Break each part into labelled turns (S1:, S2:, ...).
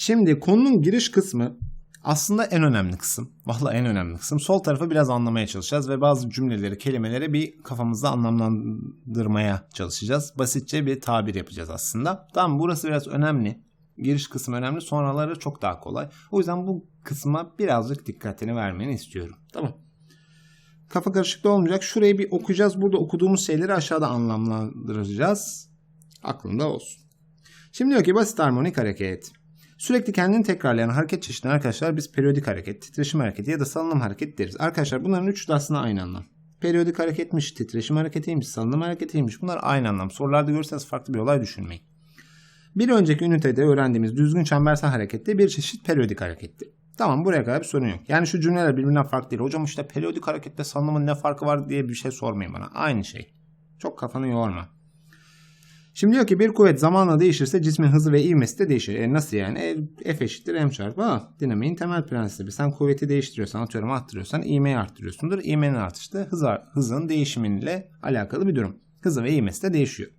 S1: Şimdi konunun giriş kısmı aslında en önemli kısım. Vallahi en önemli kısım. Sol tarafı biraz anlamaya çalışacağız ve bazı cümleleri, kelimeleri bir kafamızda anlamlandırmaya çalışacağız. Basitçe bir tabir yapacağız aslında. Tamam burası biraz önemli. Giriş kısmı önemli. Sonraları çok daha kolay. O yüzden bu kısma birazcık dikkatini vermeni istiyorum. Tamam. Kafa karışıklığı olmayacak. Şurayı bir okuyacağız. Burada okuduğumuz şeyleri aşağıda anlamlandıracağız. Aklında olsun. Şimdi diyor ki basit harmonik hareket. Sürekli kendini tekrarlayan hareket çeşidine arkadaşlar biz periyodik hareket, titreşim hareketi ya da salınım hareketi deriz. Arkadaşlar bunların üçü de aslında aynı anlam. Periyodik hareketmiş, titreşim hareketiymiş, salınım hareketiymiş. Bunlar aynı anlam. Sorularda görürseniz farklı bir olay düşünmeyin. Bir önceki ünitede öğrendiğimiz düzgün çembersel harekette bir çeşit periyodik hareketti. Tamam buraya kadar bir sorun yok. Yani şu cümleler birbirinden farklı değil. Hocam işte periyodik harekette salınımın ne farkı var diye bir şey sormayın bana. Aynı şey. Çok kafanı yorma. Şimdi diyor ki bir kuvvet zamanla değişirse cismin hızı ve ivmesi de değişir. E nasıl yani? E, F eşittir m çarpı a. Dinamiğin temel prensibi. Sen kuvveti değiştiriyorsan, atıyorum arttırıyorsan ivmeyi arttırıyorsundur. İvmenin artışı da hız, hızın değişimiyle alakalı bir durum. Hızı ve ivmesi de değişiyor.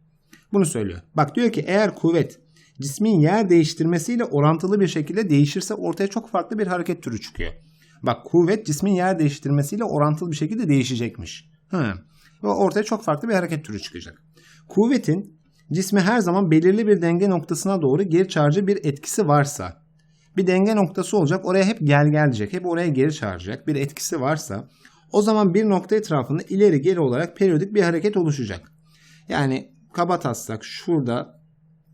S1: Bunu söylüyor. Bak diyor ki eğer kuvvet cismin yer değiştirmesiyle orantılı bir şekilde değişirse ortaya çok farklı bir hareket türü çıkıyor. Bak kuvvet cismin yer değiştirmesiyle orantılı bir şekilde değişecekmiş. Hı. Ve ortaya çok farklı bir hareket türü çıkacak. Kuvvetin cismi her zaman belirli bir denge noktasına doğru geri çağırıcı bir etkisi varsa bir denge noktası olacak oraya hep gel gel diyecek hep oraya geri çağıracak bir etkisi varsa o zaman bir nokta etrafında ileri geri olarak periyodik bir hareket oluşacak. Yani kaba taslak şurada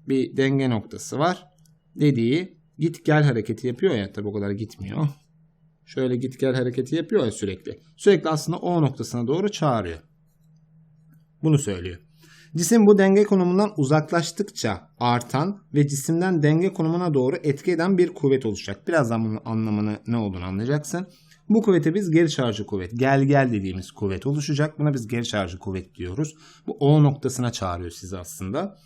S1: bir denge noktası var dediği git gel hareketi yapıyor ya tabi o kadar gitmiyor. Şöyle git gel hareketi yapıyor ya sürekli. Sürekli aslında o noktasına doğru çağırıyor. Bunu söylüyor. Cisim bu denge konumundan uzaklaştıkça artan ve cisimden denge konumuna doğru etki eden bir kuvvet oluşacak. Birazdan bunun anlamını ne olduğunu anlayacaksın. Bu kuvvete biz geri çağrıcı kuvvet, gel gel dediğimiz kuvvet oluşacak. Buna biz geri çağrıcı kuvvet diyoruz. Bu O noktasına çağırıyor sizi aslında.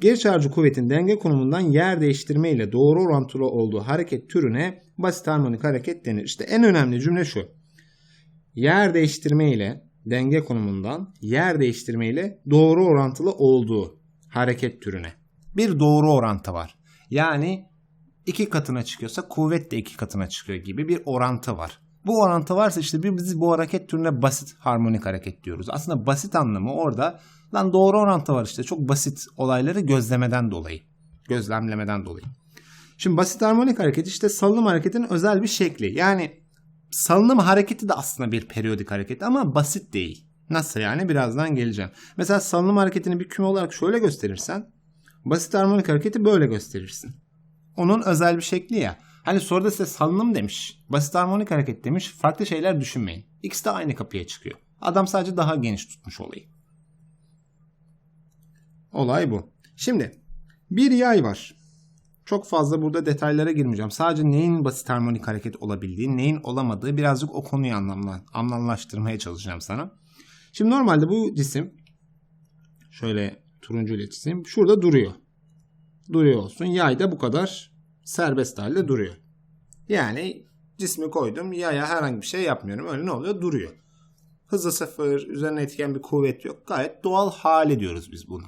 S1: Geri çağrıcı kuvvetin denge konumundan yer değiştirme ile doğru orantılı olduğu hareket türüne basit harmonik hareket denir. İşte en önemli cümle şu. Yer değiştirme ile denge konumundan yer değiştirme ile doğru orantılı olduğu hareket türüne. Bir doğru orantı var. Yani iki katına çıkıyorsa kuvvet de iki katına çıkıyor gibi bir orantı var. Bu orantı varsa işte biz bu hareket türüne basit harmonik hareket diyoruz. Aslında basit anlamı orada lan doğru orantı var işte çok basit olayları gözlemeden dolayı. Gözlemlemeden dolayı. Şimdi basit harmonik hareket işte salınım hareketinin özel bir şekli. Yani salınım hareketi de aslında bir periyodik hareket ama basit değil. Nasıl yani? Birazdan geleceğim. Mesela salınım hareketini bir küme olarak şöyle gösterirsen basit harmonik hareketi böyle gösterirsin. Onun özel bir şekli ya. Hani soruda size salınım demiş. Basit harmonik hareket demiş. Farklı şeyler düşünmeyin. İkisi de aynı kapıya çıkıyor. Adam sadece daha geniş tutmuş olayı. Olay bu. Şimdi bir yay var. Çok fazla burada detaylara girmeyeceğim. Sadece neyin basit harmonik hareket olabildiği, neyin olamadığı birazcık o konuyu anlamla, anlamlaştırmaya çalışacağım sana. Şimdi normalde bu cisim şöyle turuncu ile çizeyim. Şurada duruyor. Duruyor olsun. Yay da bu kadar serbest halde duruyor. Yani cismi koydum. Yaya herhangi bir şey yapmıyorum. Öyle ne oluyor? Duruyor. Hızı sıfır. Üzerine etken bir kuvvet yok. Gayet doğal hali diyoruz biz buna.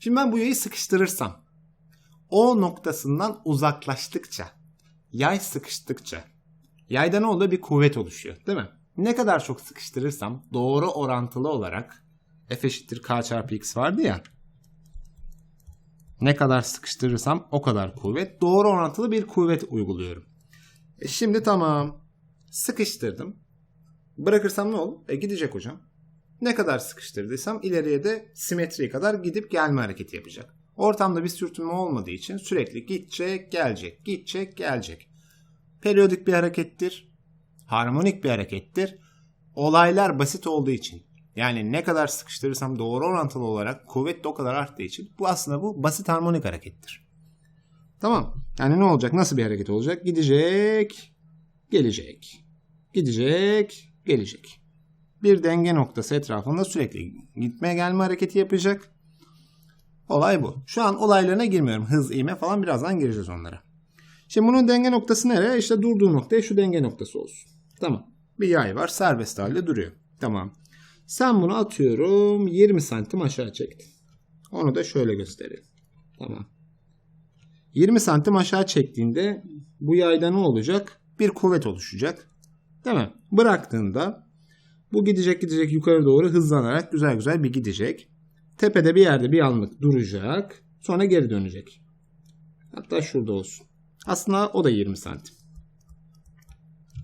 S1: Şimdi ben bu yayı sıkıştırırsam o noktasından uzaklaştıkça, yay sıkıştıkça, yayda ne oluyor? Bir kuvvet oluşuyor değil mi? Ne kadar çok sıkıştırırsam doğru orantılı olarak F eşittir K çarpı X vardı ya. Ne kadar sıkıştırırsam o kadar kuvvet. Doğru orantılı bir kuvvet uyguluyorum. E şimdi tamam. Sıkıştırdım. Bırakırsam ne olur? E gidecek hocam. Ne kadar sıkıştırdıysam ileriye de simetri kadar gidip gelme hareketi yapacak. Ortamda bir sürtünme olmadığı için sürekli gidecek, gelecek, gidecek, gelecek. Periyodik bir harekettir. Harmonik bir harekettir. Olaylar basit olduğu için yani ne kadar sıkıştırırsam doğru orantılı olarak kuvvet de o kadar arttığı için bu aslında bu basit harmonik harekettir. Tamam. Yani ne olacak? Nasıl bir hareket olacak? Gidecek, gelecek. Gidecek, gelecek. Bir denge noktası etrafında sürekli gitme gelme hareketi yapacak. Olay bu. Şu an olaylarına girmiyorum. Hız, ivme falan birazdan gireceğiz onlara. Şimdi bunun denge noktası nereye? İşte durduğu noktaya şu denge noktası olsun. Tamam. Bir yay var. Serbest halde duruyor. Tamam. Sen bunu atıyorum 20 santim aşağı çektin. Onu da şöyle göstereyim. Tamam. 20 santim aşağı çektiğinde bu yayda ne olacak? Bir kuvvet oluşacak. Değil mi? Bıraktığında bu gidecek gidecek yukarı doğru hızlanarak güzel güzel bir gidecek. Tepede bir yerde bir anlık duracak. Sonra geri dönecek. Hatta şurada olsun. Aslında o da 20 santim.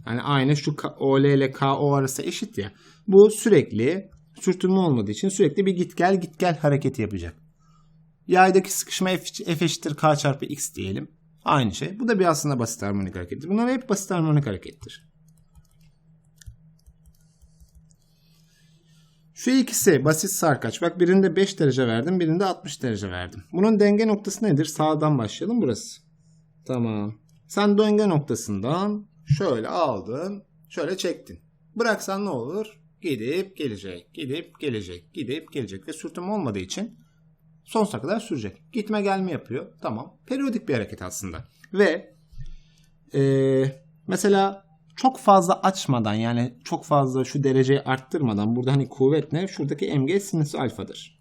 S1: Yani aynı şu OL ile KO arası eşit ya. Bu sürekli sürtünme olmadığı için sürekli bir git gel git gel hareketi yapacak. Yaydaki sıkışma F, F eşittir K çarpı X diyelim. Aynı şey. Bu da bir aslında basit harmonik harekettir. Bunlar hep basit harmonik harekettir. Şu ikisi basit sarkaç. Bak birinde 5 derece verdim, birinde 60 derece verdim. Bunun denge noktası nedir? Sağdan başlayalım burası. Tamam. Sen denge noktasından şöyle aldın, şöyle çektin. Bıraksan ne olur? Gidip gelecek, gidip gelecek, gidip gelecek ve sürtünme olmadığı için sonsuza kadar sürecek. Gitme gelme yapıyor. Tamam. Periyodik bir hareket aslında. Ve ee, mesela çok fazla açmadan yani çok fazla şu dereceyi arttırmadan burada hani kuvvet ne? Şuradaki mg sinüs alfadır.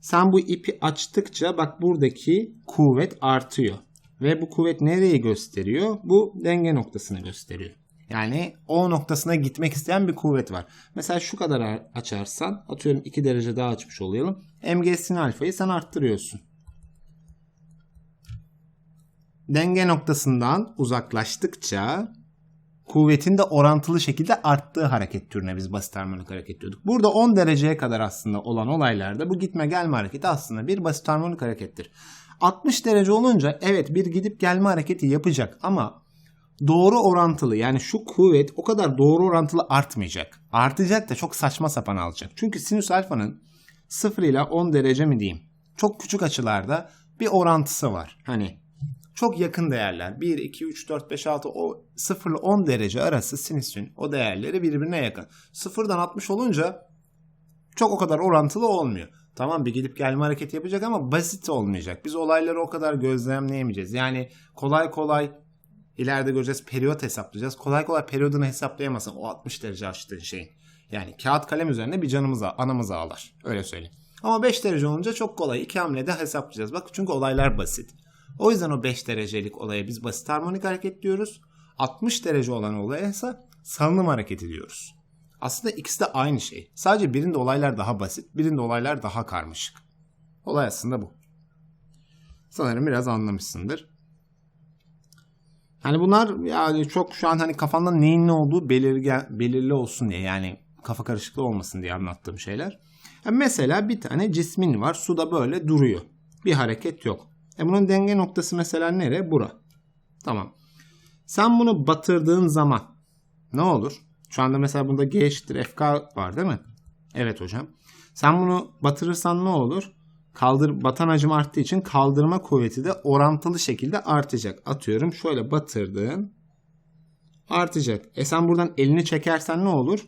S1: Sen bu ipi açtıkça bak buradaki kuvvet artıyor. Ve bu kuvvet nereyi gösteriyor? Bu denge noktasını gösteriyor. Yani o noktasına gitmek isteyen bir kuvvet var. Mesela şu kadar açarsan atıyorum 2 derece daha açmış olayım. Mg sin alfayı sen arttırıyorsun. Denge noktasından uzaklaştıkça kuvvetin de orantılı şekilde arttığı hareket türüne biz basit harmonik hareket diyorduk. Burada 10 dereceye kadar aslında olan olaylarda bu gitme gelme hareketi aslında bir basit harmonik harekettir. 60 derece olunca evet bir gidip gelme hareketi yapacak ama doğru orantılı yani şu kuvvet o kadar doğru orantılı artmayacak. Artacak da çok saçma sapan alacak. Çünkü sinüs alfanın 0 ile 10 derece mi diyeyim çok küçük açılarda bir orantısı var. Hani çok yakın değerler 1, 2, 3, 4, 5, 6 o 0 ile 10 derece arası sinüsün o değerleri birbirine yakın. 0'dan 60 olunca çok o kadar orantılı olmuyor. Tamam bir gidip gelme hareketi yapacak ama basit olmayacak. Biz olayları o kadar gözlemleyemeyeceğiz. Yani kolay kolay ileride göreceğiz periyot hesaplayacağız. Kolay kolay periyodunu hesaplayamazsın o 60 derece açtığın şeyin. Yani kağıt kalem üzerinde bir canımız anamız ağlar. Öyle söyleyeyim. Ama 5 derece olunca çok kolay. iki hamlede hesaplayacağız. Bak çünkü olaylar basit. O yüzden o 5 derecelik olaya biz basit harmonik hareket diyoruz. 60 derece olan olaya ise salınım hareketi diyoruz. Aslında ikisi de aynı şey. Sadece birinde olaylar daha basit, birinde olaylar daha karmaşık. Olay aslında bu. Sanırım biraz anlamışsındır. Hani bunlar yani çok şu an hani kafanda neyin ne olduğu belirge, belirli olsun diye yani kafa karışıklığı olmasın diye anlattığım şeyler. Yani mesela bir tane cismin var suda böyle duruyor. Bir hareket yok. E bunun denge noktası mesela nere? Bura. Tamam. Sen bunu batırdığın zaman ne olur? Şu anda mesela bunda G eşittir FK var değil mi? Evet hocam. Sen bunu batırırsan ne olur? Kaldır, batan hacim arttığı için kaldırma kuvveti de orantılı şekilde artacak. Atıyorum şöyle batırdın. Artacak. E sen buradan elini çekersen ne olur?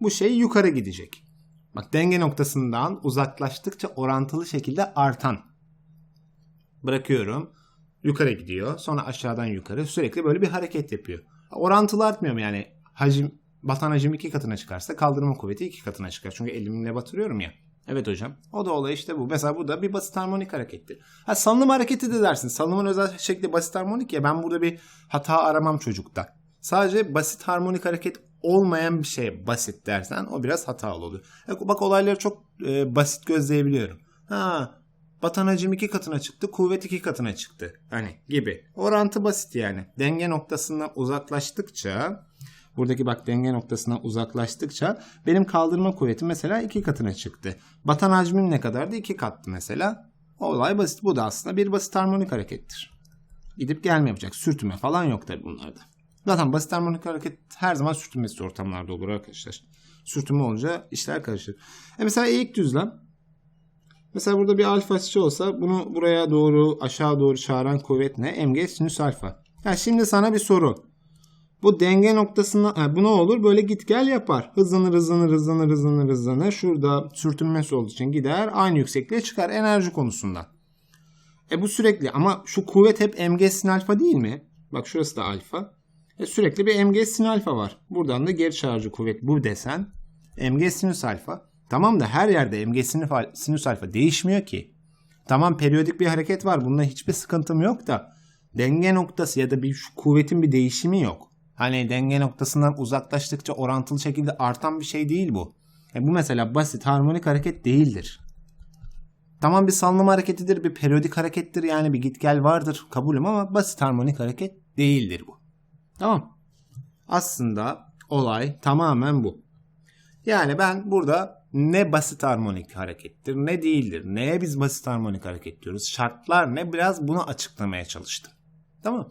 S1: Bu şey yukarı gidecek. Bak denge noktasından uzaklaştıkça orantılı şekilde artan. Bırakıyorum. Yukarı gidiyor. Sonra aşağıdan yukarı. Sürekli böyle bir hareket yapıyor. Orantılı artmıyor mu yani? Hacim batan hacim iki katına çıkarsa kaldırma kuvveti iki katına çıkar. Çünkü elimle batırıyorum ya. Evet hocam. O da olay işte bu. Mesela bu da bir basit harmonik harekettir. Ha salınım hareketi de dersin. Salınımın özel şekli basit harmonik ya. Ben burada bir hata aramam çocukta. Sadece basit harmonik hareket olmayan bir şey basit dersen o biraz hatalı oluyor. Bak olayları çok e, basit gözleyebiliyorum. Ha batan hacim iki katına çıktı, kuvvet iki katına çıktı. Hani gibi. Orantı basit yani. Denge noktasından uzaklaştıkça Buradaki bak denge noktasına uzaklaştıkça benim kaldırma kuvvetim mesela iki katına çıktı. Batan hacmim ne kadardı? İki kattı mesela. Olay basit. Bu da aslında bir basit harmonik harekettir. Gidip gelme yapacak. Sürtünme falan yok tabi bunlarda. Zaten basit harmonik hareket her zaman sürtünmesiz ortamlarda olur arkadaşlar. Sürtünme olunca işler karışır. E mesela eğik düzlem. Mesela burada bir alfa açı olsa bunu buraya doğru aşağı doğru çağıran kuvvet ne? Mg sinüs alfa. Ya şimdi sana bir soru. Bu denge noktasına yani bu ne olur? Böyle git gel yapar. Hızlanır hızlanır hızlanır hızlanır hızlanır. Şurada sürtünmesi olduğu için gider. Aynı yüksekliğe çıkar enerji konusundan. E bu sürekli ama şu kuvvet hep mg sin alfa değil mi? Bak şurası da alfa. E sürekli bir mg sin alfa var. Buradan da geri çağrıcı kuvvet bu desen. mg sinüs alfa. Tamam da her yerde mg sinüs alfa değişmiyor ki. Tamam periyodik bir hareket var. Bunda hiçbir sıkıntım yok da denge noktası ya da bir şu kuvvetin bir değişimi yok. Hani denge noktasından uzaklaştıkça orantılı şekilde artan bir şey değil bu. E bu mesela basit harmonik hareket değildir. Tamam bir sallama hareketidir, bir periyodik harekettir yani bir git gel vardır kabulüm ama basit harmonik hareket değildir bu. Tamam. Aslında olay tamamen bu. Yani ben burada ne basit harmonik harekettir ne değildir. Neye biz basit harmonik hareket diyoruz? Şartlar ne? Biraz bunu açıklamaya çalıştım. Tamam.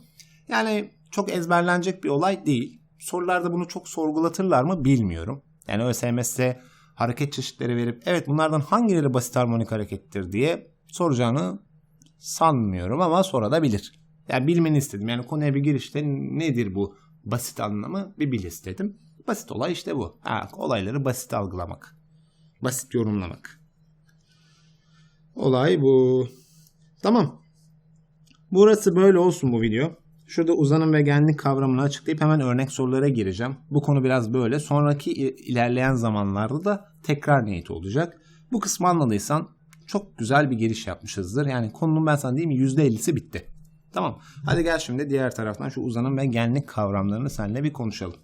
S1: Yani çok ezberlenecek bir olay değil. Sorularda bunu çok sorgulatırlar mı bilmiyorum. Yani ÖSYM hareket çeşitleri verip evet bunlardan hangileri basit harmonik harekettir diye soracağını sanmıyorum ama sorabilir. Yani bilmeni istedim. Yani konuya bir girişte nedir bu basit anlamı bir bil istedim. Basit olay işte bu. Ha, olayları basit algılamak. Basit yorumlamak. Olay bu. Tamam. Burası böyle olsun bu video. Şurada uzanım ve genlik kavramını açıklayıp hemen örnek sorulara gireceğim. Bu konu biraz böyle. Sonraki ilerleyen zamanlarda da tekrar niyeti olacak. Bu kısmı anladıysan çok güzel bir giriş yapmışızdır. Yani konunun ben sana diyeyim %50'si bitti. Tamam. Hadi gel şimdi diğer taraftan şu uzanım ve genlik kavramlarını seninle bir konuşalım.